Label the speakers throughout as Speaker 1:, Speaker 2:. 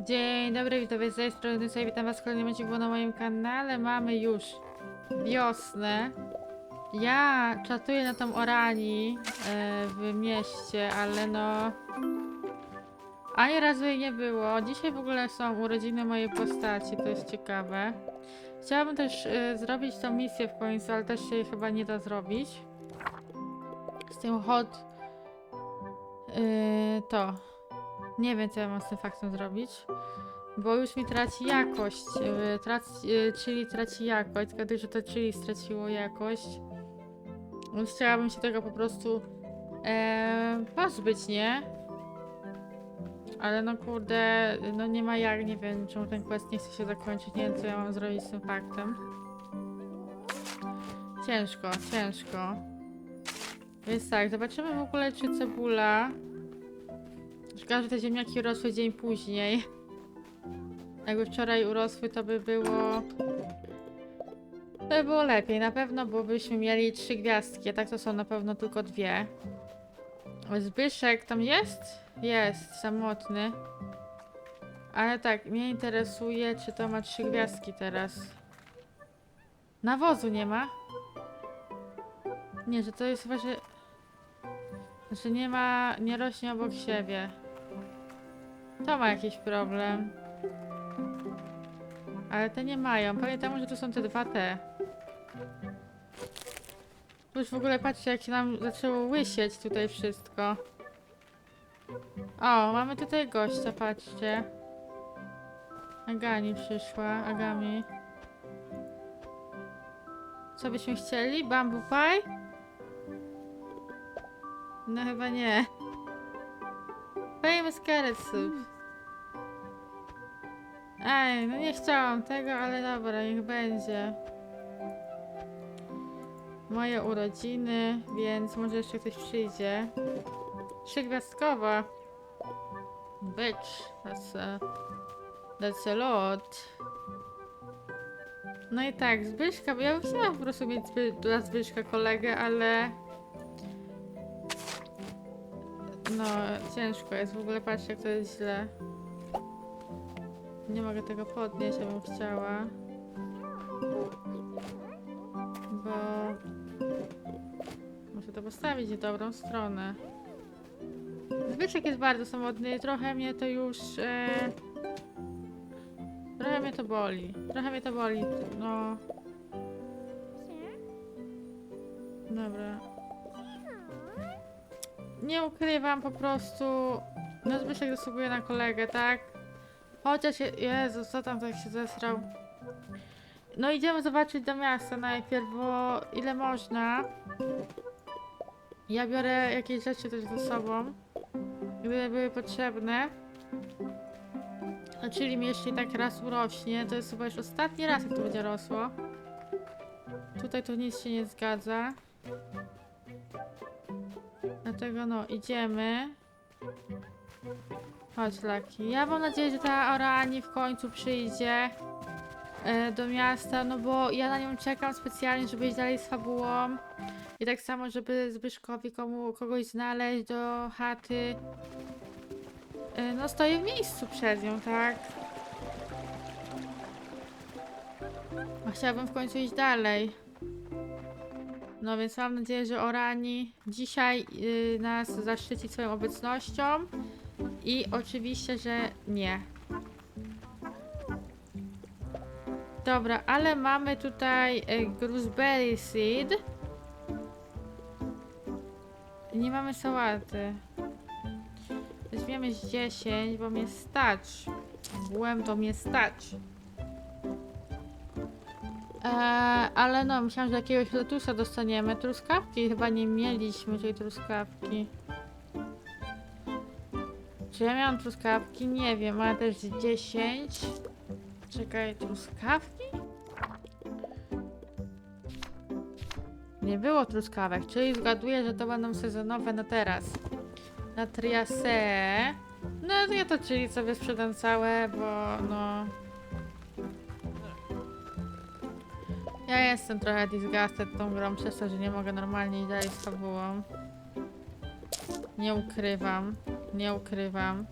Speaker 1: Dzień dobry, witam z tej strony witam was w kolejnym odcinku na moim kanale. Mamy już wiosnę. Ja czatuję na tą Orani e, w mieście, ale no... Ani razu jej nie było. Dzisiaj w ogóle są urodziny mojej postaci, to jest ciekawe. Chciałabym też e, zrobić tą misję w końcu, ale też się jej chyba nie da zrobić. Z tym hot... e, to... Nie wiem, co ja mam z tym faktem zrobić. Bo już mi traci jakość. yy, Traci, yy, czyli traci jakość. Zgaduję, że to czyli straciło jakość. Więc chciałabym się tego po prostu e, pozbyć, nie? Ale no kurde, no nie ma jak, nie wiem czemu ten quest nie chce się zakończyć, nie wiem co ja mam zrobić z tym faktem. Ciężko, ciężko. Więc tak, zobaczymy w ogóle czy cebula Szkoda, że te ziemniaki urosły dzień później. Jakby wczoraj urosły, to by było... To by było lepiej. Na pewno, byśmy mieli trzy gwiazdki, a tak to są na pewno tylko dwie. Zbyszek tam jest? Jest, samotny. Ale tak, mnie interesuje, czy to ma trzy gwiazdki teraz. Nawozu nie ma? Nie, że to jest że... Że nie ma, nie rośnie obok siebie. To ma jakiś problem. Ale te nie mają. Pamiętam, że tu są te dwa te. Już w ogóle patrzcie, jak się nam zaczęło łysieć tutaj wszystko. O, mamy tutaj gościa, patrzcie. Agani przyszła, Agami. Co byśmy chcieli? Bamboo pie? No chyba nie. Soup. Ej, no nie chciałam tego, ale dobra, niech będzie. Moje urodziny, więc może jeszcze ktoś przyjdzie. Trzygwiazdkowa. Bitch, that's a, that's a lot. No i tak, Zbyszka, bo ja bym chciała po prostu mieć dla Zbyszka kolegę, ale... No, ciężko jest. W ogóle patrzcie, jak to jest źle. Nie mogę tego podnieść, ja bym chciała. Bo... Muszę to postawić w dobrą stronę. Zbyszek jest bardzo samotny. Trochę mnie to już... E... Trochę mnie to boli. Trochę mnie to boli. No... Dobra. Nie ukrywam po prostu. No Zbyszek zasługuje na kolegę, tak? Chociaż, je- Jezu, co tam tak się zesrał? No idziemy zobaczyć do miasta najpierw, bo ile można. Ja biorę jakieś rzeczy też ze sobą, gdyby były potrzebne. No, czyli mi jeszcze i tak raz urośnie, to jest chyba już ostatni raz, jak to będzie rosło. Tutaj to nic się nie zgadza. Dlatego no, idziemy. Chodź, Laki. Ja mam nadzieję, że ta Orani w końcu przyjdzie e, do miasta, no bo ja na nią czekam specjalnie, żeby iść dalej z fabułą. I tak samo, żeby Zbyszkowi komu, kogoś znaleźć do chaty. E, no stoję w miejscu przed nią, tak? A chciałabym w końcu iść dalej. No więc mam nadzieję, że Orani dzisiaj y, nas zaszczyci swoją obecnością i oczywiście, że nie. Dobra, ale mamy tutaj y, gooseberry seed. Nie mamy sałaty. Weźmiemy z 10, bo mnie stać. Byłem to mnie stać. Eee, ale no, myślałam, że jakiegoś letusa dostaniemy. Truskawki chyba nie mieliśmy tej truskawki. Czy ja miałam truskawki? Nie wiem, ale też z 10. Czekaj, truskawki? Nie było truskawek, czyli zgaduję, że to będą sezonowe na teraz. Na triasę. No ja to czyli sobie sprzedam całe, bo no... Ja jestem trochę disgusted tą grą przez to, że nie mogę normalnie iść dalej z fabułą. Nie ukrywam. Nie ukrywam.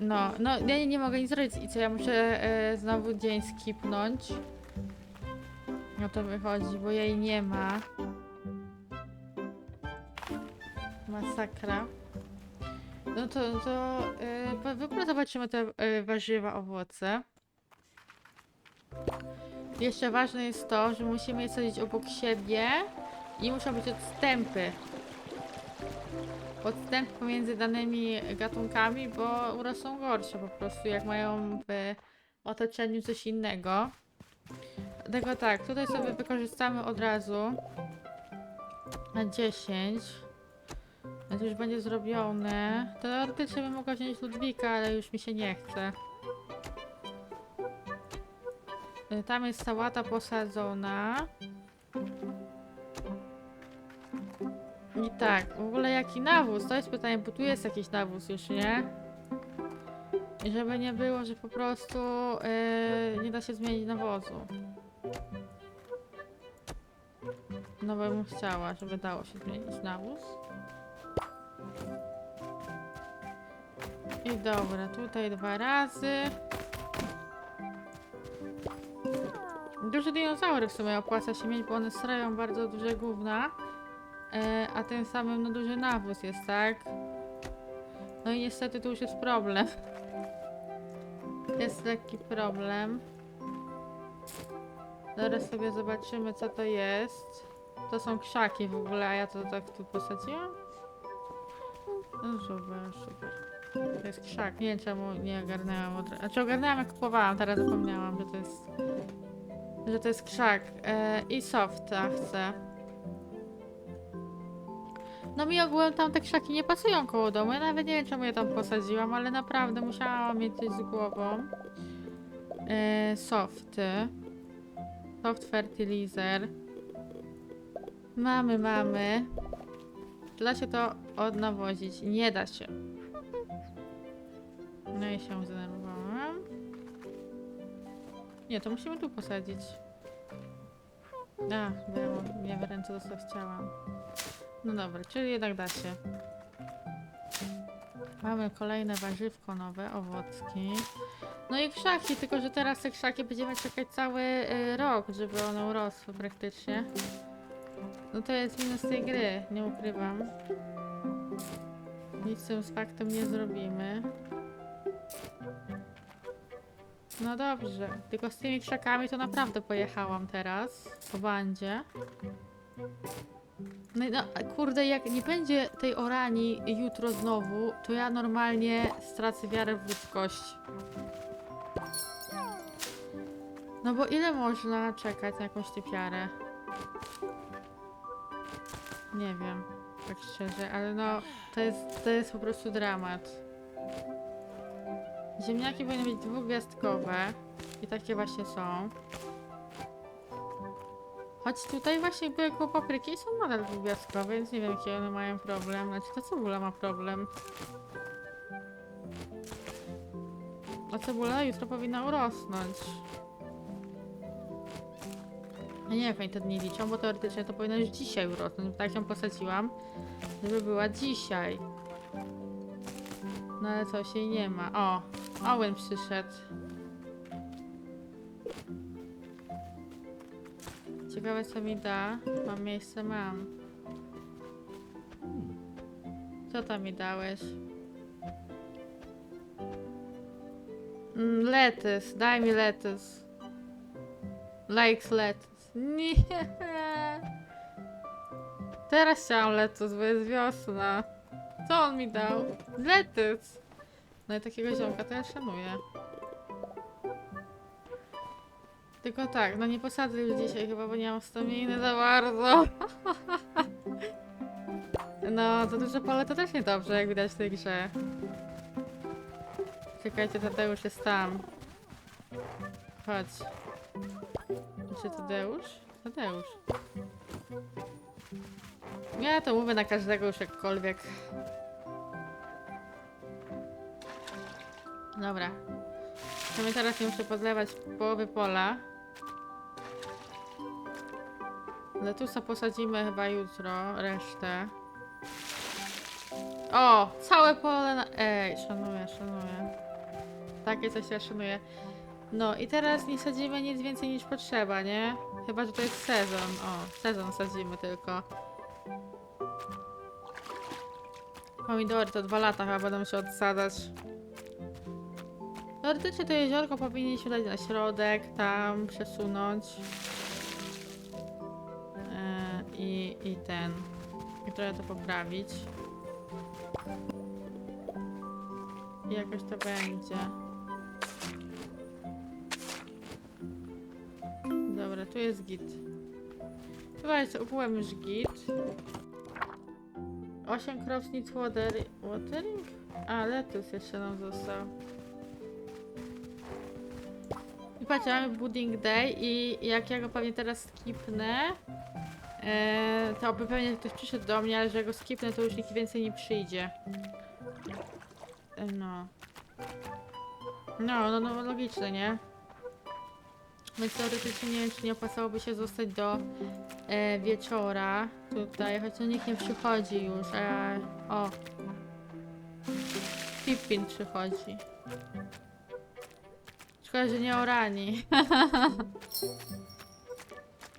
Speaker 1: No, no ja nie, nie mogę nic zrobić i co, ja muszę e, znowu dzień skipnąć. No to wychodzi, bo jej nie ma. Masakra. No to, to e, w ogóle zobaczymy te e, warzywa, owoce. Jeszcze ważne jest to, że musimy je sadzić obok siebie i muszą być odstępy. Odstęp pomiędzy danymi gatunkami, bo urosną gorsze po prostu, jak mają w otoczeniu coś innego. Dlatego tak, tutaj sobie wykorzystamy od razu na 10. No to już będzie zrobione. Teoretycznie bym mogła wziąć Ludwika, ale już mi się nie chce. Tam jest sałata posadzona. I tak, w ogóle jaki nawóz? To jest pytanie, bo tu jest jakiś nawóz już, nie? I żeby nie było, że po prostu yy, nie da się zmienić nawozu. No bym chciała, żeby dało się zmienić nawóz. I dobra, tutaj dwa razy. Duże dinozaury w sumie opłaca się mieć, bo one srają bardzo duże gówna. E, a tym samym no duży nawóz jest, tak? No i niestety tu już jest problem. Jest lekki problem. Zaraz sobie zobaczymy co to jest. To są krzaki w ogóle, a ja to tak tu posadziłam? No super, super. To jest krzak, nie wiem czemu nie ogarnęłam od razu. Znaczy ogarnęłam jak kupowałam, teraz zapomniałam, że to jest... Że to jest krzak. E, I softa chcę. No mi ogółem tam te krzaki nie pasują koło domu. Ja nawet nie wiem, czemu je tam posadziłam, ale naprawdę musiałam mieć coś z głową. E, softy. Soft fertilizer. Mamy, mamy. Da się to odnawozić? Nie da się. No i się zdenerwowałam. Nie, to musimy tu posadzić. A, mam nie w ręce to co chciałam. No dobra, czyli jednak da się. Mamy kolejne warzywko nowe, owocki. No i krzaki, tylko że teraz te krzaki będziemy czekać cały y, rok, żeby one urosły praktycznie. No to jest minus tej gry, nie ukrywam. Nic z tym z faktem nie zrobimy. No dobrze, tylko z tymi krzakami to naprawdę pojechałam teraz po bandzie. No, no kurde, jak nie będzie tej orani jutro znowu, to ja normalnie stracę wiarę w ludzkość. No bo ile można czekać na jakąś typiarę? Nie wiem, tak szczerze, ale no to jest, to jest po prostu dramat. Ziemniaki powinny być dwugwiazdkowe i takie właśnie są. Choć tutaj właśnie były koło papryki i są nadal dwugwiazdkowe, więc nie wiem jaki one mają problem. Znaczy ta cebula ma problem. A cebula jutro powinna urosnąć. Ja nie wiem jak te dni liczą, bo teoretycznie to powinno już dzisiaj urosnąć. Tak ją posadziłam, żeby była dzisiaj. No ale coś jej nie ma. O, Owen przyszedł. Ciekawe co mi da. Mam miejsce, mam. Co tam mi dałeś? Mm, lettuce, daj mi lettuce. Likes lettuce. Nie. Teraz chciałam lettuce, bo jest wiosna. Co on mi dał? Lettuce. No i takiego ziomka to ja szanuję. Tylko tak, no nie posadzę już dzisiaj chyba, bo nie mam staminy za bardzo. No, to duże pole to też niedobrze, jak widać w tej grze. Czekajcie, Tadeusz jest tam. Chodź. Czy Tadeusz? Tadeusz. Ja to mówię na każdego już jakkolwiek. Dobra. To my teraz nie muszę podlewać połowy pola. Letusa posadzimy chyba jutro, resztę. O! Całe pole na... Ej, szanuję, szanuję. Takie coś się szanuje. No i teraz nie sadzimy nic więcej niż potrzeba, nie? Chyba, że to jest sezon. O, sezon sadzimy tylko. Pomidory to dwa lata chyba będą się odsadzać. Teoretycznie to jeziorko powinniśmy dać na środek, tam przesunąć. E, i, I ten. I trochę to poprawić. I jakoś to będzie. Dobra, tu jest git. Chyba jest już git. 8 crops needs water, watering? A, lettuce jeszcze nam został. Patrzcie, mamy budding day i jak ja go pewnie teraz skipnę, e, to by pewnie ktoś przyszedł do mnie, ale że go skipnę, to już nikt więcej nie przyjdzie. E, no. No, no, no logiczne, nie? Więc teoretycznie nie wiem, czy nie opłacałoby się zostać do e, wieczora tutaj, choć no nikt nie przychodzi już, ja... O! Pippin przychodzi. Szkoda, że nie Orani.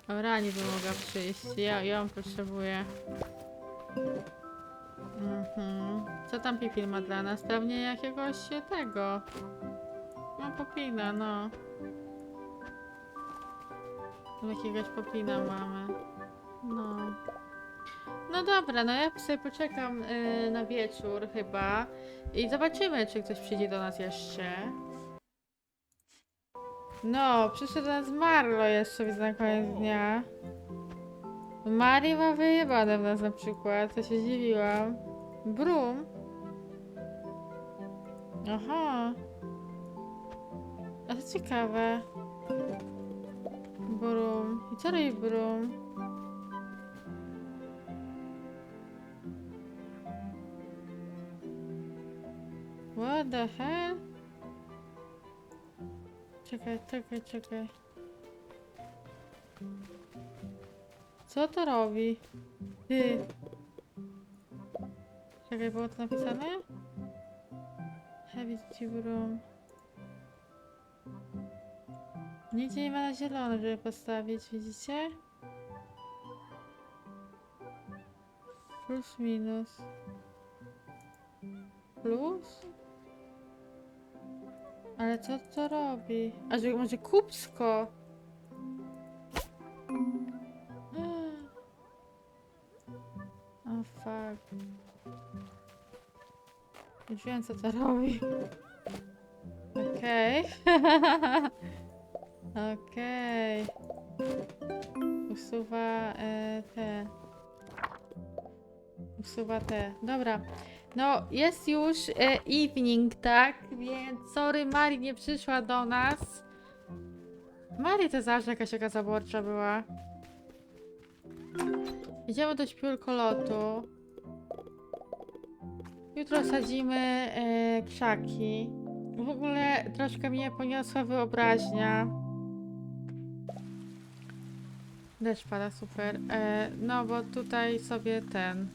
Speaker 1: Orani by mogła przyjść. Ja ją potrzebuję. Mhm. Co tam Pippin ma dla nas? Pewnie jakiegoś tego. No popina, no. Jakiegoś popina mamy. No. No dobra, no ja sobie poczekam y, na wieczór chyba i zobaczymy, czy ktoś przyjdzie do nas jeszcze. No, przyszedł nas Marlo jeszcze widzę na koniec dnia. Mari ma wyjebane w nas na przykład, to się dziwiłam. Brum. Aha. A to ciekawe. Brum. I co robi Brum? What the hell? Czekaj, czekaj, czekaj. Co to robi? Ty. Czekaj, było to napisane? Heavy room. Nigdzie nie ma na zielono, żeby postawić, widzicie? Plus, minus. Plus? Ale co to robi? A że może kupsko? O fuck. Już wiem co to robi. Okej. Okej. Usuwa e, te. Usuwa te. Dobra. No, jest już e, evening, tak? Więc sorry, Mari nie przyszła do nas. Mari to zawsze jakaś taka zaborcza była. Idziemy do śpiulkolotu. Jutro sadzimy e, krzaki. W ogóle troszkę mnie poniosła wyobraźnia. Deszcz pada, super. E, no bo tutaj sobie ten...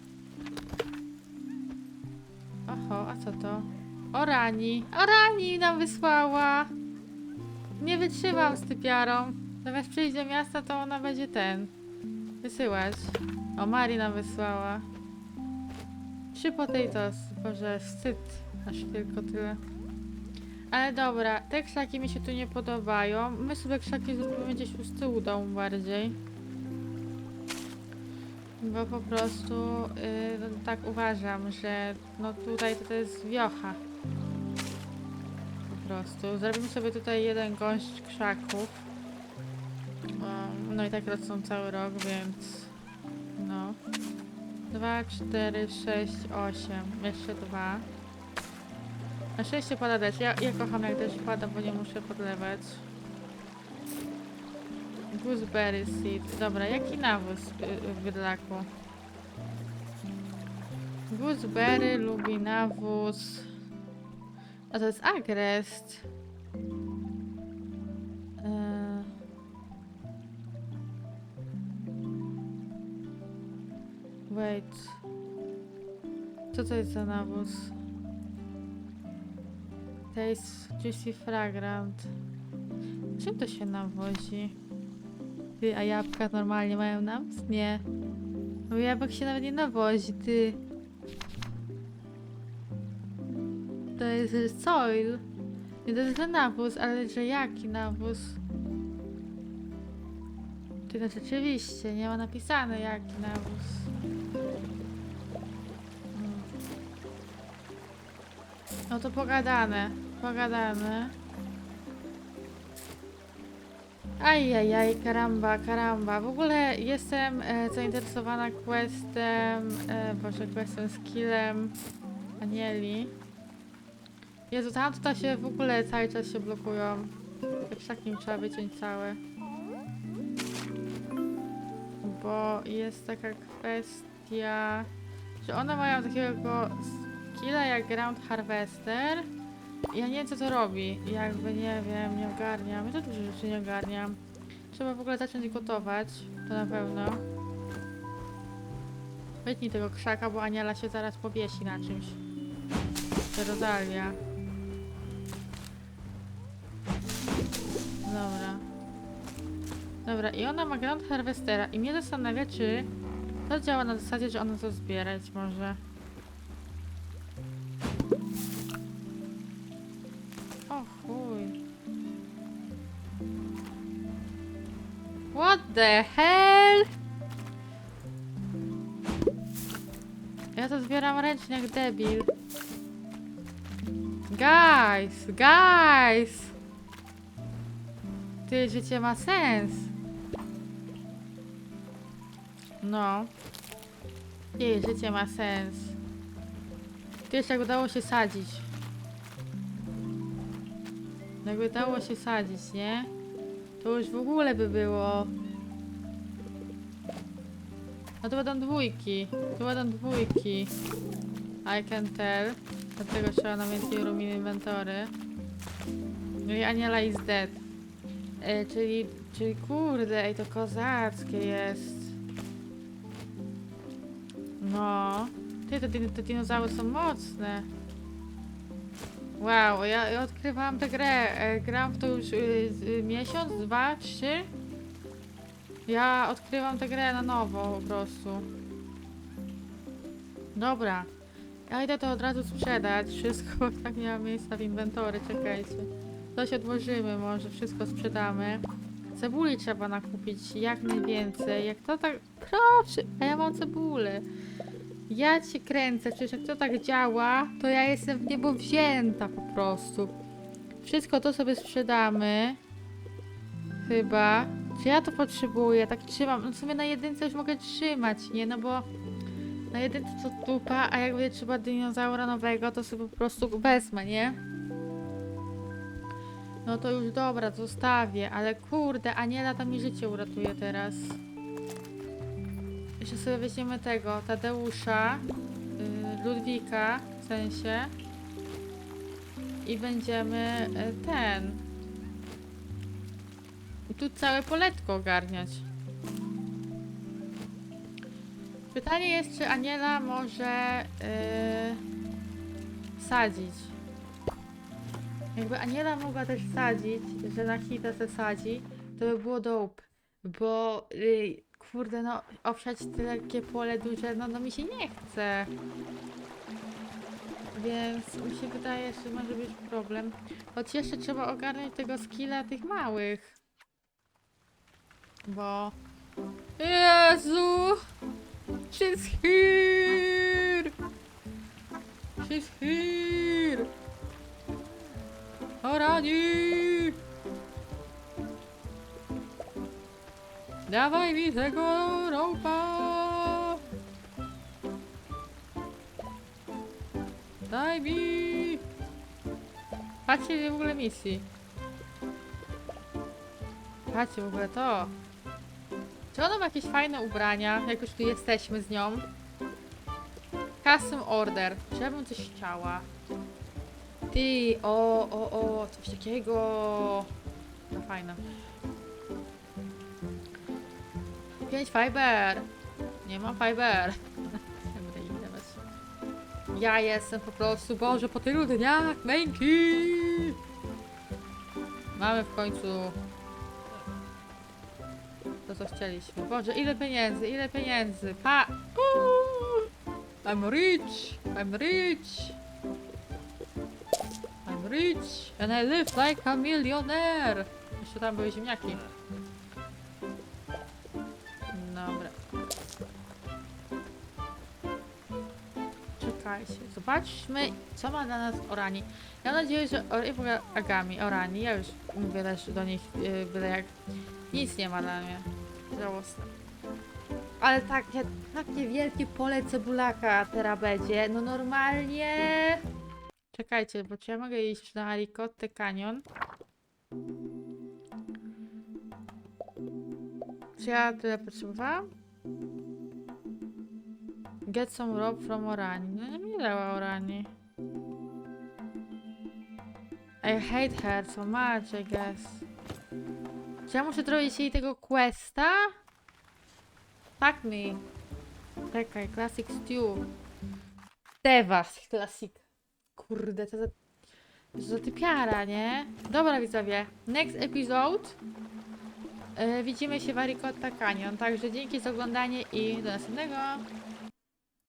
Speaker 1: Oho, a co to? Orani. Orani nam wysłała. Nie wytrzymam z typiarą. Zamiast przyjść do miasta, to ona będzie ten. Wysyłać. O, Mari nam wysłała. Trzy potatoes. Boże, wstyd. Aż tylko tyle. Ale dobra, te krzaki mi się tu nie podobają. My sobie krzaki zrobimy gdzieś u tyłu domu bardziej. Bo po prostu yy, no, tak uważam, że no tutaj to, to jest wiocha. Prostu. Zrobimy sobie tutaj jeden gąszcz krzaków. No i tak rosną cały rok, więc no. 2, 4, 6, 8. Jeszcze dwa. Na szczęście pada deszcz. Ja, ja kocham jak deszcz pada, bo nie muszę podlewać. Gooseberry seed. Dobra, jaki nawóz y, y, w bydlaku? Gooseberry lubi nawóz. A to jest agrest. Eee. Wait. Co to jest za nawóz? Taste juicy fragrant. Czym to się nawozi? Ty, a jabłka normalnie mają nawóz? Nie. Bo jabłek się nawet nie nawozi, ty. To jest y, soil. Nie to jest nawóz, ale że jaki nawóz? Ty, no rzeczywiście, nie ma napisane jaki nawóz. No to pogadane, pogadane. Ajajaj, karamba, karamba. W ogóle jestem e, zainteresowana questem, e, boże, questem skillem Anieli. Jezu, tam tutaj się w ogóle cały czas się blokują. Te krzaki trzeba wyciąć całe. Bo jest taka kwestia, że one mają takiego skilla jak Ground Harvester. Ja nie wiem co to robi. Jakby nie wiem, nie ogarniam. Ja to dużo rzeczy nie ogarniam. Trzeba w ogóle zacząć gotować. To na pewno. Wytnij tego krzaka, bo Aniela się zaraz powiesi na czymś. To Dobra, i ona ma Ground Harvestera i mnie zastanawia, czy to działa na zasadzie, że ona to zbierać może. O chuj. What the hell? Ja to zbieram ręcznie jak debil. Guys, guys! Ty, życie ma sens. No. Ty, życie ma sens. Wiesz, jak udało się sadzić. Jakby dało się sadzić, nie? To już w ogóle by było. No to będą dwójki. To będą dwójki. I can tell. Dlatego trzeba nam więcej room in inventory. No i Aniela is dead. E, czyli, czyli kurde, ej, to kozackie jest. No. Ty, te, te dinozaury są mocne. Wow, ja, ja odkrywałam tę grę. E, gram w to już y, y, miesiąc, dwa, trzy. Ja odkrywam tę grę na nowo po prostu. Dobra. Ja idę to od razu sprzedać. Wszystko, tak nie ma miejsca w inwentory, czekajcie. Coś odłożymy może, wszystko sprzedamy. Cebuli trzeba nakupić jak najwięcej. Jak to tak... Proszę, a ja mam cebulę. Ja cię kręcę, przecież jak to tak działa, to ja jestem w niebo wzięta po prostu. Wszystko to sobie sprzedamy. Chyba. Czy ja to potrzebuję? Tak trzymam. No w sumie na jedynce już mogę trzymać, nie? No bo na jedynce to dupa, a jak będzie trzeba dinozaura nowego, to sobie po prostu wezmę, nie? No to już dobra, zostawię, ale kurde, Aniela tam mi życie uratuje teraz. Jeszcze sobie weźmiemy tego, Tadeusza, yy, Ludwika w sensie. I będziemy y, ten. I tu całe poletko ogarniać. Pytanie jest, czy Aniela może yy, sadzić. Jakby Aniela mogła też sadzić, że na hita se sadzi, to by było dope. Bo y, kurde no, obsiać takie pole duże, no, no mi się nie chce. Więc mi się wydaje, że może być problem. Choć jeszcze trzeba ogarnąć tego skilla tych małych. Bo... Jezu! She's here! She's here! O rani! Dawaj mi tego ropa! Daj mi! Patrzcie w ogóle misji. Patrzcie w ogóle to. Czy ona ma jakieś fajne ubrania, jak już tu jesteśmy z nią? Custom order. Czy ja bym coś chciała? Ty, o, o, o, coś takiego. No fajne. 5 fiber. Nie mam fiber. Ja jestem po prostu, Boże, po tylu dniach, męki. Mamy w końcu to, co chcieliśmy. Boże, ile pieniędzy, ile pieniędzy. Pa! Uuu! I'm rich! I'm rich! Rich! And I live like a millionaire! Jeszcze tam były ziemniaki. Dobra. Czekajcie, zobaczmy, co ma dla nas Orani. Ja mam nadzieję, że Or- Agami, Orani, ja już mówię też do nich yy, byle jak nic nie ma dla mnie. Żałosne. Ale takie, takie wielkie pole cebulaka teraz będzie, no normalnie... Czekajcie, bo czy ja mogę iść na Alicotte Canyon? Czy ja tyle potrzebowałam? Get some rope from Orani. No nie mi dała Orani. I hate her so much, I guess. Czy ja muszę zrobić jej tego questa? Fuck me. Czekaj, classic stew. Devas, classic. Kurde, to za... To za typiara, nie? Dobra, widzowie. Next episode. Yy, widzimy się w Aricotta Canyon. Także dzięki za oglądanie i do następnego.